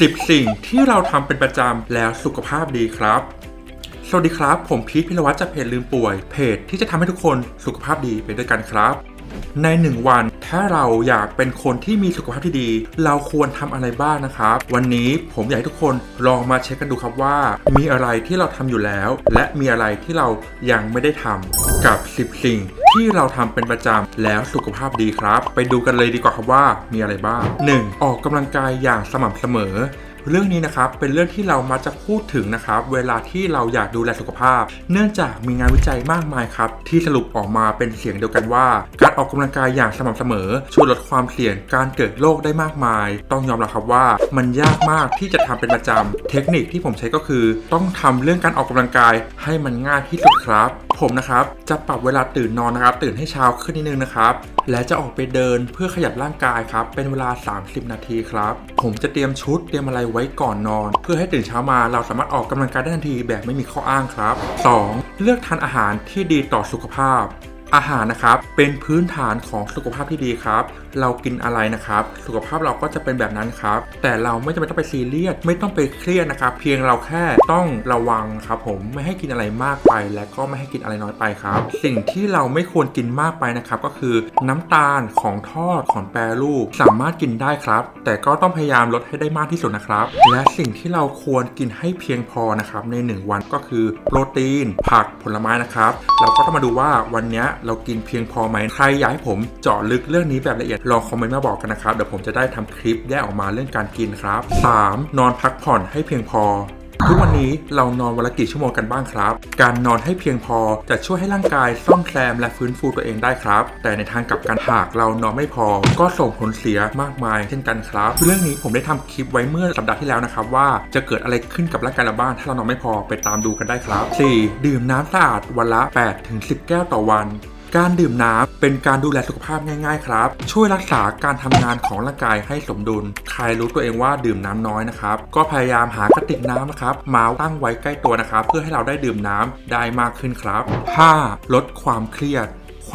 10 สิ่งที่เราทำเป็นประจำแล้วสุขภาพดีครับ สวัสดีครับ ผมพีทพิรวัตรจากเพจลืมป่วย เพจที่จะทำให้ทุกคนสุขภาพดีไปด้วยกันครับ ในหนึ่งวัน ถ้าเราอยากเป็นคนที่มีสุขภาพที่ดี เราควรทำอะไรบ้างนะครับ วันนี้ผมอยากให้ทุกคนลองมาเช็คกันดูครับว่า มีอะไรที่เราทำอยู่แล้ว และมีอะไรที่เรายังไม่ได้ทำกับ 10 สิ่ง ที่เราทำเป็นประจำแล้วสุขภาพดีครับ ไปดูกันเลยดีกว่าครับว่ามีอะไรบ้าง 1. ออกกำลังกายอย่างสม่ำเสมอเรื่องนี้นะครับเป็นเรื่องที่เรามาจะพูดถึงนะครับเวลาที่เราอยากดูแลสุขภาพ เนื่องจากมีงานวิจัยมากมายครับที่สรุปออกมาเป็นเสียงเดียวกันว่า ก ออกกำลังกายอย่างสม่ำเสมอ ช่วยลดความเสี่ยงการเกิดโรคได้มากมาย ต้องยอมรับครับว่ามันยากมากที่จะทำเป็นประจำเทคนิคที่ผมใช้ก็คือ ต้องทำเรื่องการออกกำลังกายให้มันง่ายที่สุดครับ ผมนะครับจะปรับเวลาตื่นนอนนะครับ ตื่นให้เช้าขึ้นนิดนึงนะครับและจะออกไปเดินเพื่อขยับร่างกายครับ เป็นเวลา 30 นาทีครับ ผมจะเตรียมชุดเตรียมอะไรไว้ก่อนนอน เพื่อให้ตื่นเช้ามาเราสามารถออกกำลังกายได้ทันทีแบบไม่มีข้ออ้างครับ 2. เลือกทานอาหารที่ดีต่อสุขภาพ อาหารนะครับเป็นพื้นฐานของสุขภาพที่ดีครับ เรากินอะไรนะครับ สุขภาพเราก็จะเป็นแบบนั้นครับ แต่เราไม่จำเป็นต้องไปซีเรียสไม่ต้องไปเครียดนะครับ เพียงเราแค่ต้องระวังครับ ผมไม่ให้กินอะไรมากไป และก็ไม่ให้กินอะไรน้อยไปครับ สิ่งที่เราไม่ควรกินมากไปนะครับ ก็คือน้ำตาลของทอดของแปรรูปสามารถกินได้ครับ แต่ก็ต้องพยายามลดให้ได้มากที่สุดนะครับ และสิ่งที่เราควรกินให้เพียงพอนะครับใน 1 วันก็คือโปรตีน ผักผลไม้นะครับ เราก็ต้องมาดูว่าวันเนี้ยเรากินเพียงพอไหมใครอยากให้ผมเจาะลึกเรื่องนี้แบบละเอียดลองคอมเมนต์มาบอกกันนะครับเดี๋ยวผมจะได้ทำคลิปแยกออกมาเรื่องการกินครับ 3. นอนพักผ่อนให้เพียงพอทุกวันนี้เรานอนวันละกี่ชั่วโมงกันบ้างครับ การนอนให้เพียงพอจะช่วยให้ร่างกายซ่อมแซมและฟื้นฟูตัวเองได้ครับ แต่ในทางกลับกันหากเรานอนไม่พอ ก็ส่งผลเสียมากมายเช่นกันครับ เรื่องนี้ผมได้ทำคลิปไว้เมื่อสัปดาห์ที่แล้วนะครับว่าจะเกิดอะไรขึ้นกับร่างกายเราบ้างถ้าเรานอนไม่พอไปตามดูกันได้ครับ 4. ดื่มน้ำสะอาดวันละ 8-10 แก้วต่อวัน การดื่มน้ำเป็นการดูแลสุขภาพง่ายๆครับ ช่วยรักษาการทำงานของร่างกายให้สมดุล ใครรู้ตัวเองว่าดื่มน้ำน้อยนะครับ ก็พยายามหากระติกน้ำนะครับมาตั้งไว้ใกล้ตัวนะครับ เพื่อให้เราได้ดื่มน้ำได้มากขึ้นครับ 5. ลดความเครียด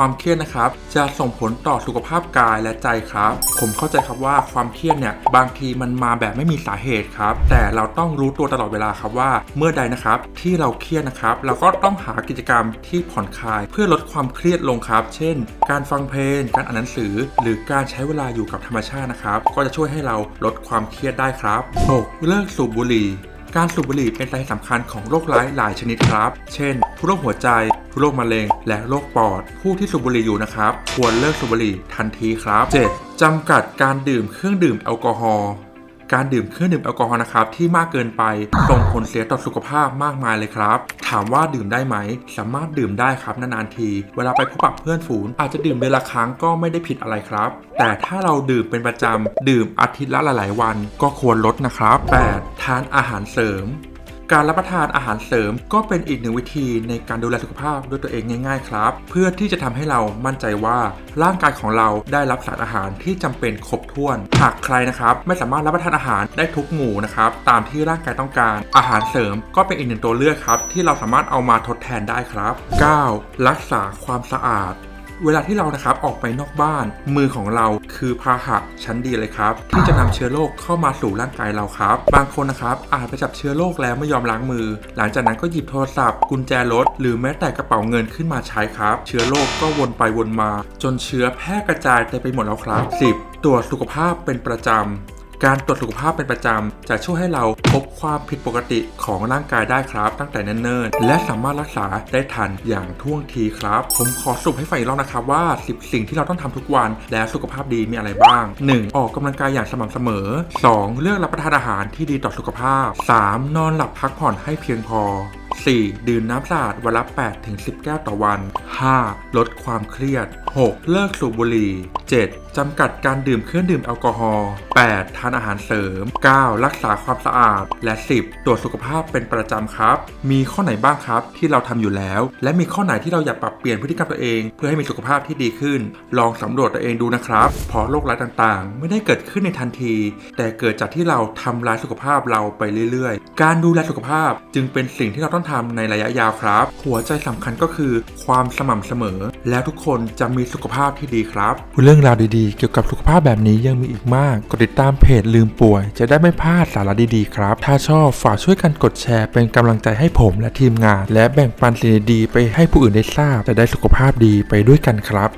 ความเครียดนะครับ จะส่งผลต่อสุขภาพกายและใจครับ ผมเข้าใจครับว่าความเครียดเนี่ยบางทีมันมาแบบไม่มีสาเหตุครับ แต่เราต้องรู้ตัวตลอดเวลาครับว่าเมื่อใดนะครับที่เราเครียดนะครับ เราก็ต้องหากิจกรรมที่ผ่อนคลาย เพื่อลดความเครียดลงครับ เช่น การฟังเพลง การอ่านหนังสือ หรือการใช้เวลาอยู่กับธรรมชาตินะครับ ก็จะช่วยให้เราลดความเครียดได้ครับ 6. เลิกสูบบุหรี่ การสูบบุหรี่เป็นสาเหตุสำคัญของโรคร้ายหลายชนิดครับ เช่นโรคหัวใจ โรคมะเร็ง และโรคปอด ผู้ที่สูบบุหรี่อยู่นะครับ ควรเลิกสูบบุหรี่ทันทีครับ 7. จำกัดการดื่มเครื่องดื่มแอลกอฮอล์ การดื่มเครื่องดื่มแอลกอฮอล์นะครับที่มากเกินไปส่งผลเสียต่อสุขภาพมากมายเลยครับ ถามว่าดื่มได้ไหม สามารถดื่มได้ครับนานๆที เวลาไปพบปะเพื่อนฝูงอาจจะดื่มเดือนละครั้งก็ไม่ได้ผิดอะไรครับ แต่ถ้าเราดื่มเป็นประจำดื่มอาทิตย์ละหลายๆวันก็ควรลดนะครับ 8. ทานอาหารเสริม การรับประทานอาหารเสริม ก็เป็นอีกหนึ่งวิธีในการดูแลสุขภาพด้วยตัวเองง่าย ๆ ครับ เพื่อที่จะทำให้เรามั่นใจว่าร่างกายของเราได้รับสารอาหารที่จำเป็นครบถ้วน หากใครนะครับไม่สามารถรับประทานอาหารได้ทุกหมู่นะครับตามที่ร่างกายต้องการ อาหารเสริมก็เป็นอีกหนึ่งตัวเลือกครับที่เราสามารถเอามาทดแทนได้ครับ 9. รักษาความสะอาด เวลาที่เรานะครับออกไปนอกบ้าน มือของเราคือพาหะชั้นดีเลยครับ ที่จะนำเชื้อโรคเข้ามาสู่ร่างกายเราครับ บางคนนะครับอาจไปจับเชื้อโรคแล้วไม่ยอมล้างมือ หลังจากนั้นก็หยิบโทรศัพท์กุญแจรถหรือแม้แต่กระเป๋าเงินขึ้นมาใช้ครับ เชื้อโรคก็วนไปวนมา จนเชื้อแพร่กระจายเต็มไปหมดแล้วครับ 10. ตรวจสุขภาพเป็นประจำ การตรวจสุขภาพเป็นประจำ จะช่วยให้เราพบความผิดปกติของร่างกายได้ครับ ตั้งแต่เนิ่นๆ และสามารถรักษาได้ทันอย่างท่วงทีครับ ผมขอสรุปให้ฟังอีกรอบนะครับว่า 10 สิ่งที่เราต้องทำทุกวัน และสุขภาพดีมีอะไรบ้าง 1. ออกกำลังกายอย่างสม่ำเสมอ 2. เลือกรับประทานอาหารที่ดีต่อสุขภาพ 3. นอนหลับพักผ่อนให้เพียงพอ 4. ดื่มน้ำสะอาดวันละ 8-10 แก้วต่อวัน 5. ลดความเครียด 6. เลิกสูบบุหรี่ 7. จำกัดการดื่มเครื่องดื่มแอลกอฮอล์ 8. ทานอาหารเสริม 9. รักษาความสะอาด และ 10. ตรวจสุขภาพเป็นประจำครับ มีข้อไหนบ้างครับที่เราทำอยู่แล้ว และมีข้อไหนที่เราอยากปรับเปลี่ยนพฤติกรรมตัวเอง เพื่อให้มีสุขภาพที่ดีขึ้น ลองสำรวจตัวเองดูนะครับ เพราะโรคร้ายต่างๆ ไม่ได้เกิดขึ้นในทันที แต่เกิดจากที่เราทำร้ายสุขภาพเราไปเรื่อยๆ การดูแลสุขภาพจึงเป็นสิ่งที่เราต้องททำในระยะยาวครับ หัวใจสำคัญก็คือความสม่ำเสมอ แล้วทุกคนจะมีสุขภาพที่ดีครับเรื่องราวดีๆ เกี่ยวกับสุขภาพแบบนี้ยังมีอีกมากกดติดตามเพจลืมป่วย จะได้ไม่พลาดสาระดีๆครับ ถ้าชอบฝากช่วยกันกดแชร์เป็นกำลังใจให้ผมและทีมงาน และแบ่งปันสิ่งดีๆไปให้ผู้อื่นได้ทราบจะได้สุขภาพดีไปด้วยกันครับ